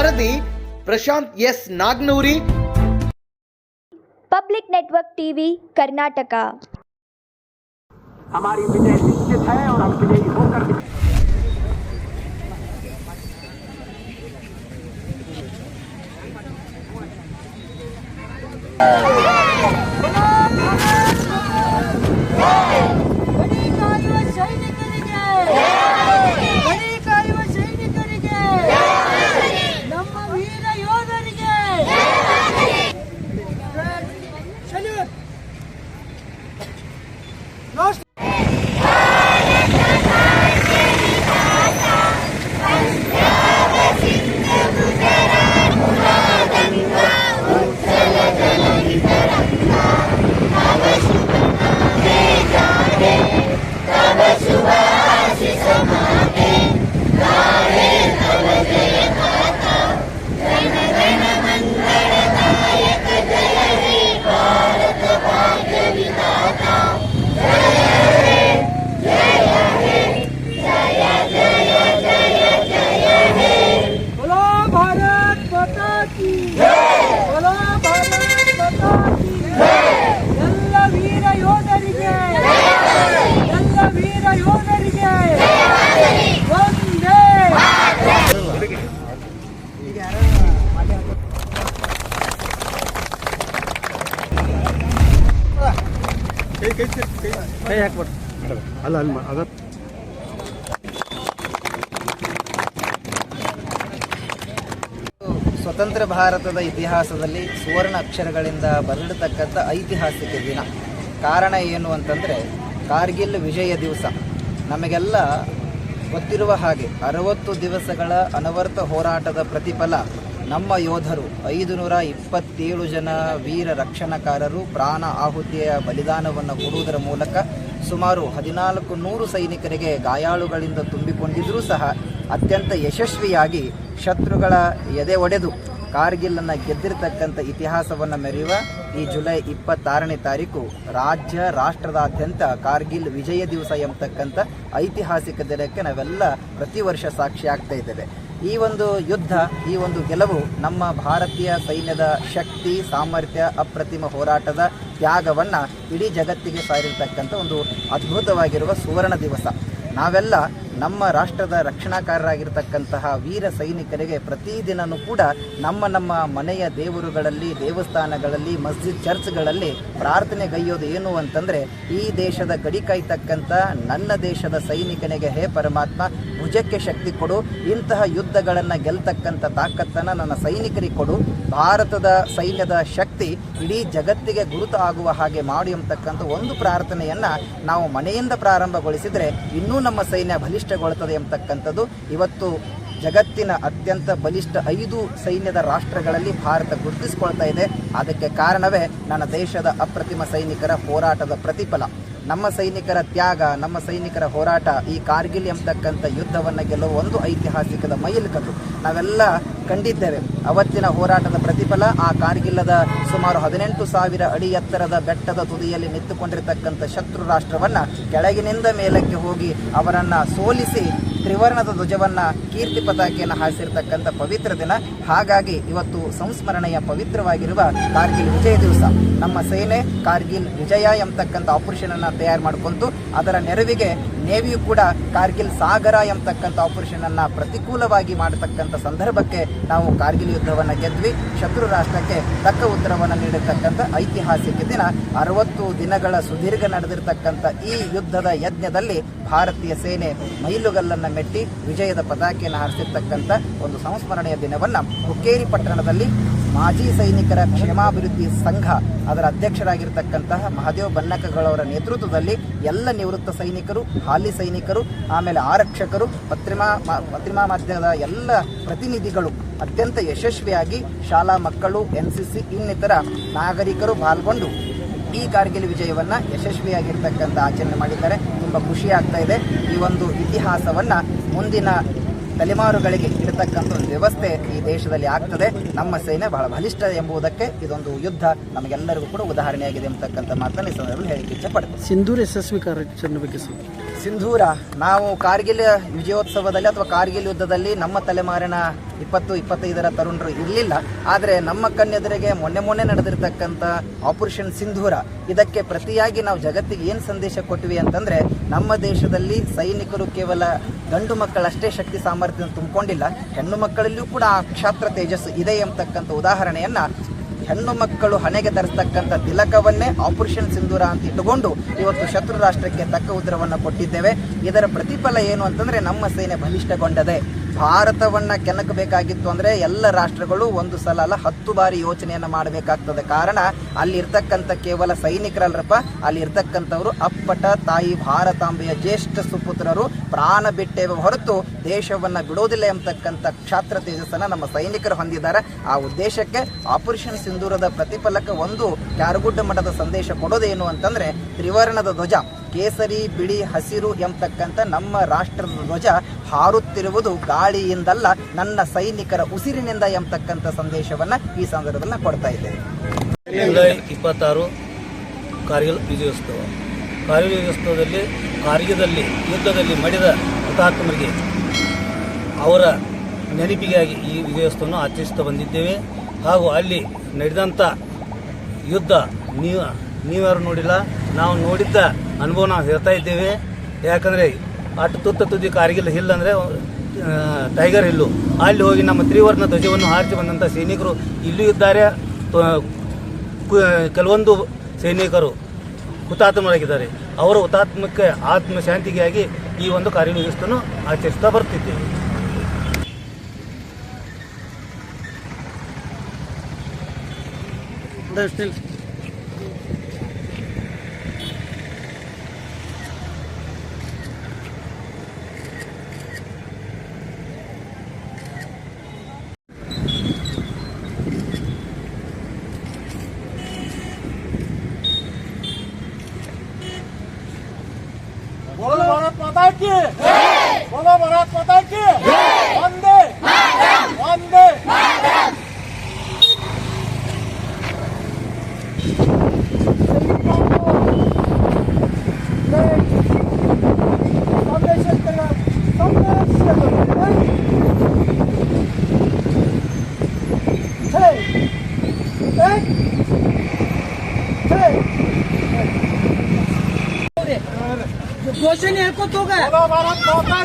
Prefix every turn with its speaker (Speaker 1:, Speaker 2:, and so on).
Speaker 1: ವರದಿ Prashant S Nagnuri
Speaker 2: public network TV Karnataka
Speaker 3: हमारी विजय निश्चित है और हम विजयी होकर दिखाएंगे।
Speaker 4: ¡No!
Speaker 5: ಅಲ್ಲ ಅಲ್ಲ ಅದ
Speaker 6: ಸ್ವತಂತ್ರ ಭಾರತದ ಇತಿಹಾಸದಲ್ಲಿ ಸುವರ್ಣ ಅಕ್ಷರಗಳಿಂದ ಬರೆಡತಕ್ಕಂಥ ಐತಿಹಾಸಿಕ ದಿನ. ಕಾರಣ ಏನು ಅಂತಂದರೆ ಕಾರ್ಗಿಲ್ ವಿಜಯ ದಿವಸ. ನಮಗೆಲ್ಲ ಗೊತ್ತಿರುವ ಹಾಗೆ ಅರವತ್ತು ದಿವಸಗಳ ಅನವರ್ತ ಹೋರಾಟದ ಪ್ರತಿಫಲ ನಮ್ಮ ಯೋಧರು ಐದು ನೂರ ಇಪ್ಪತ್ತೇಳು ಜನ ವೀರ ರಕ್ಷಣಕಾರರು ಪ್ರಾಣ ಆಹುತಿಯ ಬಲಿದಾನವನ್ನು ಕೊಡುವುದರ ಮೂಲಕ ಸುಮಾರು ಹದಿನಾಲ್ಕು ನೂರು ಸೈನಿಕರಿಗೆ ಗಾಯಾಳುಗಳಿಂದ ತುಂಬಿಕೊಂಡಿದ್ದರೂ ಸಹ ಅತ್ಯಂತ ಯಶಸ್ವಿಯಾಗಿ ಶತ್ರುಗಳ ಎದೆ ಒಡೆದು ಕಾರ್ಗಿಲನ್ನು ಗೆದ್ದಿರತಕ್ಕಂಥ ಇತಿಹಾಸವನ್ನು ಮೆರೆಯುವ ಈ ಜುಲೈ ಇಪ್ಪತ್ತಾರನೇ ತಾರೀಕು ರಾಜ್ಯ ರಾಷ್ಟ್ರದಾದ್ಯಂತ ಕಾರ್ಗಿಲ್ ವಿಜಯ ದಿವಸ ಎಂಬತಕ್ಕಂಥ ಐತಿಹಾಸಿಕ ದಿನಕ್ಕೆ ನಾವೆಲ್ಲ ಪ್ರತಿ ವರ್ಷ ಸಾಕ್ಷಿ ಆಗ್ತಾ ಇದ್ದೇವೆ. ಈ ಒಂದು ಯುದ್ಧ ಈ ಒಂದು ಗೆಲುವು ನಮ್ಮ ಭಾರತೀಯ ಸೈನ್ಯದ ಶಕ್ತಿ ಸಾಮರ್ಥ್ಯ ಅಪ್ರತಿಮ ಹೋರಾಟದ ತ್ಯಾಗವನ್ನು ಇಡೀ ಜಗತ್ತಿಗೆ ಸಾರಿರ್ತಕ್ಕಂಥ ಒಂದು ಅದ್ಭುತವಾಗಿರುವ ಸುವರ್ಣ ದಿವಸ. ನಾವೆಲ್ಲ ನಮ್ಮ ರಾಷ್ಟ್ರದ ರಕ್ಷಣಾಕಾರರಾಗಿರ್ತಕ್ಕಂತಹ ವೀರ ಸೈನಿಕರಿಗೆ ಪ್ರತಿದಿನನೂ ಕೂಡ ನಮ್ಮ ನಮ್ಮ ಮನೆಯ ದೇವರುಗಳಲ್ಲಿ, ದೇವಸ್ಥಾನಗಳಲ್ಲಿ, ಮಸ್ಜಿದ್ ಚರ್ಚ್ಗಳಲ್ಲಿ ಪ್ರಾರ್ಥನೆಗೈಯೋದು ಏನು ಅಂತಂದರೆ, ಈ ದೇಶದ ಗಡಿ ಕಾಯ್ತಕ್ಕಂಥ ನನ್ನ ದೇಶದ ಸೈನಿಕನಿಗೆ ಹೇ ಪರಮಾತ್ಮ, ಭುಜಕ್ಕೆ ಶಕ್ತಿ ಕೊಡು, ಇಂತಹ ಯುದ್ಧಗಳನ್ನು ಗೆಲ್ತಕ್ಕಂಥ ತಾಕತ್ತನ್ನು ನನ್ನ ಸೈನಿಕರಿಗೆ ಕೊಡು ಭಾರತದ ಸೈನ್ಯದ ಶಕ್ತಿ ಇಡೀ ಜಗತ್ತಿಗೆ ಗುರುತು ಆಗುವ ಹಾಗೆ ಮಾಡಿ ಎಂಬತಕ್ಕಂಥ ಒಂದು ಪ್ರಾರ್ಥನೆಯನ್ನು ನಾವು ಮನೆಯಿಂದ ಪ್ರಾರಂಭಗೊಳಿಸಿದರೆ ಇನ್ನೂ ನಮ್ಮ ಸೈನ್ಯ ಬಲಿಷ್ಠಗೊಳ್ಳುತ್ತದೆ ಎಂಬತಕ್ಕಂಥದ್ದು. ಇವತ್ತು ಜಗತ್ತಿನ ಅತ್ಯಂತ ಬಲಿಷ್ಠ ಐದು ಸೈನ್ಯದ ರಾಷ್ಟ್ರಗಳಲ್ಲಿ ಭಾರತ ಗುರುತಿಸಿಕೊಳ್ತಾ ಇದೆ. ಅದಕ್ಕೆ ಕಾರಣವೇ ನನ್ನ ದೇಶದ ಅಪ್ರತಿಮ ಸೈನಿಕರ ಹೋರಾಟದ ಪ್ರತಿಫಲ. ನಮ್ಮ ಸೈನಿಕರ ತ್ಯಾಗ, ನಮ್ಮ ಸೈನಿಕರ ಹೋರಾಟ, ಈ ಕಾರ್ಗಿಲ್ ಎಂಬತಕ್ಕಂಥ ಯುದ್ಧವನ್ನು ಗೆಲ್ಲುವ ಒಂದು ಐತಿಹಾಸಿಕದ ಮೈಲಿಕಲ್ಲು ನಾವೆಲ್ಲ ಕಂಡಿದ್ದೇವೆ. ಅವತ್ತಿನ ಹೋರಾಟದ ಪ್ರತಿಫಲ, ಆ ಕಾರ್ಗಿಲ್ಲದ ಸುಮಾರು ಹದಿನೆಂಟು ಸಾವಿರ ಅಡಿ ಎತ್ತರದ ಬೆಟ್ಟದ ತುದಿಯಲ್ಲಿ ನಿಂತುಕೊಂಡಿರತಕ್ಕಂಥ ಶತ್ರು ರಾಷ್ಟ್ರವನ್ನು ಕೆಳಗಿನಿಂದ ಮೇಲಕ್ಕೆ ಹೋಗಿ ಅವರನ್ನು ಸೋಲಿಸಿ ತ್ರಿವರ್ಣದ ಧ್ವಜವನ್ನು ಕೀರ್ತಿ ಪತಾಕೆಯನ್ನು ಹಾರಿಸಿರ್ತಕ್ಕಂಥ ಪವಿತ್ರ ದಿನ. ಹಾಗಾಗಿ ಇವತ್ತು ಸಂಸ್ಮರಣೆಯ ಪವಿತ್ರವಾಗಿರುವ ಕಾರ್ಗಿಲ್ ವಿಜಯ ದಿವಸ. ನಮ್ಮ ಸೇನೆ ಕಾರ್ಗಿಲ್ ವಿಜಯ ಎಂಬತಕ್ಕಂಥ ಆಪರೇಷನ್ ಅನ್ನು ತಯಾರು ಮಾಡಿಕೊಂಡು ಅದರ ನೆರವಿಗೆ ನೇವಿಯು ಕೂಡ ಕಾರ್ಗಿಲ್ ಸಾಗರ ಎಂಬತಕ್ಕಂಥ ಆಪರೇಷನ್ ಅನ್ನ ಪ್ರತಿಕೂಲವಾಗಿ ಮಾಡತಕ್ಕಂಥ ಸಂದರ್ಭಕ್ಕೆ ನಾವು ಕಾರ್ಗಿಲ್ ಯುದ್ಧವನ್ನು ಗೆದ್ವಿ. ಶತ್ರು ರಾಷ್ಟ್ರಕ್ಕೆ ತಕ್ಕ ಉತ್ತರವನ್ನು ನೀಡತಕ್ಕಂಥ ಐತಿಹಾಸಿಕ ದಿನ. ಅರವತ್ತು ದಿನಗಳ ಸುದೀರ್ಘ ನಡೆದಿರತಕ್ಕಂಥ ಈ ಯುದ್ಧದ ಯಜ್ಞದಲ್ಲಿ ಭಾರತೀಯ ಸೇನೆ ಮೈಲುಗಲ್ಲನ್ನು ಮೆಟ್ಟಿ ವಿಜಯದ ಪತಾಕೆಯನ್ನು ಹಾರಿಸಿರ್ತಕ್ಕಂಥ ಒಂದು ಸಂಸ್ಮರಣೆಯ ದಿನವನ್ನು ಹುಕ್ಕೇರಿ ಪಟ್ಟಣದಲ್ಲಿ ಮಾಜಿ ಸೈನಿಕರ ಕ್ಷೇಮಾಭಿವೃದ್ಧಿ ಸಂಘ ಅದರ ಅಧ್ಯಕ್ಷರಾಗಿರ್ತಕ್ಕಂತಹ ಮಹದೇವ್ ಬನ್ನಕಗಳವರ ನೇತೃತ್ವದಲ್ಲಿ ಎಲ್ಲ ನಿವೃತ್ತ ಸೈನಿಕರು, ಹಾಲಿ ಸೈನಿಕರು, ಆಮೇಲೆ ಆರಕ್ಷಕರು, ಪತ್ರಿಮಾ ಪತ್ರಿಮಾ ಮಾಧ್ಯಮದ ಎಲ್ಲ ಪ್ರತಿನಿಧಿಗಳು ಅತ್ಯಂತ ಯಶಸ್ವಿಯಾಗಿ ಶಾಲಾ ಮಕ್ಕಳು, ಎನ್ ಸಿ ಸಿ, ಇನ್ನಿತರ ನಾಗರಿಕರು ಪಾಲ್ಗೊಂಡು ಈ ಕಾರ್ಗಿಲ್ ವಿಜಯವನ್ನ ಯಶಸ್ವಿಯಾಗಿರ್ತಕ್ಕಂಥ ಆಚರಣೆ ಮಾಡಿದ್ದಾರೆ. ತುಂಬ ಖುಷಿ ಆಗ್ತಾ ಇದೆ. ಈ ಒಂದು ಇತಿಹಾಸವನ್ನ ಮುಂದಿನ ತಲೆಮಾರುಗಳಿಗೆ ಇಡತಕ್ಕಂಥ ಒಂದು ವ್ಯವಸ್ಥೆ ಈ ದೇಶದಲ್ಲಿ ಆಗ್ತದೆ. ನಮ್ಮ ಸೇನೆ ಬಹಳ ಬಲಿಷ್ಠ ಎಂಬುದಕ್ಕೆ ಇದೊಂದು ಯುದ್ಧ ನಮಗೆಲ್ಲರಿಗೂ ಕೂಡ ಉದಾಹರಣೆಯಾಗಿದೆ ಎಂಬತಕ್ಕಂಥ ಮಾತನ್ನು ಈ ಸಂದರ್ಭದಲ್ಲಿ ಹೇಳಿಕೆ ಇಚ್ಛೆ ಪಡ್ತೀವಿ
Speaker 5: ಸಿಂಧೂರ್ ಯಶಸ್ವಿ ಕಾರ್ಯಾಚರಣೆ ಬಗ್ಗೆ
Speaker 6: ಸಿಂಧೂರ, ನಾವು ಕಾರ್ಗಿಲ್ ವಿಜಯೋತ್ಸವದಲ್ಲಿ ಅಥವಾ ಕಾರ್ಗಿಲ್ ಯುದ್ಧದಲ್ಲಿ ನಮ್ಮ ತಲೆಮಾರಿನ ಇಪ್ಪತ್ತು, ಇಪ್ಪತ್ತೈದರ ತರುಣರು ಇರಲಿಲ್ಲ. ಆದರೆ ನಮ್ಮ ಕಣ್ಣೆದುರಿಗೆ ಮೊನ್ನೆ ಮೊನ್ನೆ ನಡೆದಿರ್ತಕ್ಕಂಥ ಆಪರೇಷನ್ ಸಿಂಧೂರ, ಇದಕ್ಕೆ ಪ್ರತಿಯಾಗಿ ನಾವು ಜಗತ್ತಿಗೆ ಏನು ಸಂದೇಶ ಕೊಟ್ವಿ ಅಂತಂದರೆ, ನಮ್ಮ ದೇಶದಲ್ಲಿ ಸೈನಿಕರು ಕೇವಲ ಗಂಡು ಮಕ್ಕಳಷ್ಟೇ ಶಕ್ತಿ ಸಾಮರ್ಥ್ಯ ತುಂಬಿಕೊಂಡಿಲ್ಲ, ಹೆಣ್ಣು ಮಕ್ಕಳಲ್ಲಿಯೂ ಕೂಡ ಆ ಕ್ಷಾತ್ರ ತೇಜಸ್ಸು ಇದೆ ಎಂಬತಕ್ಕಂಥ ಉದಾಹರಣೆಯನ್ನು ಹೆಣ್ಣು ಮಕ್ಕಳು ಹಣೆಗೆ ಧರಿಸ್ತಕ್ಕಂಥ ತಿಲಕವನ್ನೇ ಆಪರೇಷನ್ ಸಿಂಧೂರ ಅಂತ ಇಟ್ಟುಕೊಂಡು ಇವತ್ತು ಶತ್ರು ರಾಷ್ಟ್ರಕ್ಕೆ ತಕ್ಕ ಉತ್ತರವನ್ನು ಕೊಟ್ಟಿದ್ದೇವೆ. ಇದರ ಪ್ರತಿಫಲ ಏನು ಅಂತಂದ್ರೆ ನಮ್ಮ ಸೇನೆ ಬಲಿಷ್ಠಗೊಂಡದೆ ಭಾರತವನ್ನ ಕೆಣಕಬೇಕಾಗಿತ್ತು ಅಂದ್ರೆ ಎಲ್ಲ ರಾಷ್ಟ್ರಗಳು ಒಂದು ಸಲ ಅಲ್ಲ, ಹತ್ತು ಬಾರಿ ಯೋಚನೆಯನ್ನ ಮಾಡಬೇಕಾಗ್ತದೆ. ಕಾರಣ ಅಲ್ಲಿ ಇರ್ತಕ್ಕಂಥ ಕೇವಲ ಸೈನಿಕರಲ್ಲರಪ್ಪ ಅಲ್ಲಿ ಇರ್ತಕ್ಕಂಥವ್ರು ಅಪ್ಪಟ ತಾಯಿ ಭಾರತಾಂಬೆಯ ಜ್ಯೇಷ್ಠ ಸುಪುತ್ರರು, ಪ್ರಾಣ ಬಿಟ್ಟೇವೆ ಹೊರತು ದೇಶವನ್ನ ಬಿಡೋದಿಲ್ಲ ಎಂಬತಕ್ಕಂಥ ಕ್ಷಾತ್ರ ತೇಜಸ್ಸನ್ನ ನಮ್ಮ ಸೈನಿಕರು ಹೊಂದಿದ್ದಾರೆ. ಆ ಉದ್ದೇಶಕ್ಕೆ ಆಪರೇಷನ್ ಸಿಂಧೂರದ ಪ್ರತಿಫಲಕ ಒಂದು ಕ್ಯಾರಗುಡ್ಡ ಮಠದ ಸಂದೇಶ ಕೊಡೋದೇನು ಅಂತಂದ್ರೆ, ತ್ರಿವರ್ಣದ ಧ್ವಜ. ಕೇಸರಿ, ಬಿಳಿ, ಹಸಿರು ಎಂಬತಕ್ಕಂಥ ನಮ್ಮ ರಾಷ್ಟ್ರದ ಧ್ವಜ ಹಾರುತ್ತಿರುವುದು ಗಾಳಿಯಿಂದಲ್ಲ, ನನ್ನ ಸೈನಿಕರ ಉಸಿರಿನಿಂದ ಎಂಬತಕ್ಕಂಥ ಸಂದೇಶವನ್ನ ಈ ಸಂದರ್ಭದಲ್ಲಿ ಕೊಡ್ತಾ ಇದ್ದೇವೆ
Speaker 7: ಇಪ್ಪತ್ತಾರು ಕಾರ್ಗಿಲ್ ವಿಜಯೋತ್ಸವ. ಕಾರ್ಗಿಲ್ ವಿಜಯೋತ್ಸವದಲ್ಲಿ, ಕಾರ್ಗಿಲದಲ್ಲಿ, ಯುದ್ಧದಲ್ಲಿ ಮಡಿದ ಹುತಾತ್ಮರಿಗೆ ಅವರ ನೆನಪಿಗಾಗಿ ಈ ವಿಜಯೋತ್ಸವವನ್ನು ಆಚರಿಸ್ತಾ ಬಂದಿದ್ದೇವೆ. ಹಾಗೂ ಅಲ್ಲಿ ನಡೆದಂಥ ಯುದ್ಧ ನೀವು ನೀವ್ಯಾರು ನೋಡಿಲ್ಲ? ನಾವು ನೋಡಿದ್ದ ಅನುಭವ ನಾವು ಹೇಳ್ತಾ ಇದ್ದೇವೆ. ಯಾಕಂದರೆ ಅಟ್ಟು ತುತ್ತ ತುದಿ ಕಾರ್ಗಿಲ್ ಹಿಲ್ ಅಂದರೆ ಟೈಗರ್ ಹಿಲ್ಲು. ಅಲ್ಲಿ ಹೋಗಿ ನಮ್ಮ ತ್ರಿವರ್ಣ ಧ್ವಜವನ್ನು ಹಾರಿಸಿ ಬಂದಂಥ ಸೈನಿಕರು ಇಲ್ಲೂ ಇದ್ದಾರೆ. ಕೆಲವೊಂದು ಸೈನಿಕರು ಹುತಾತ್ಮರಾಗಿದ್ದಾರೆ. ಅವರ ಹುತಾತ್ಮಕ್ಕೆ ಆತ್ಮ ಶಾಂತಿಗಾಗಿ ಈ ಒಂದು ಕಾರ್ಯನಿರ್ವಹಿಸ್ತನ್ನು ಆಚರಿಸ್ತಾ ಬರ್ತಿದ್ದೇವೆ.
Speaker 4: ಘೋಷಣೆ ಹೇಳ್ಕೊತ ಹೋಗ ಭಾರತ್ ಮಾತಾ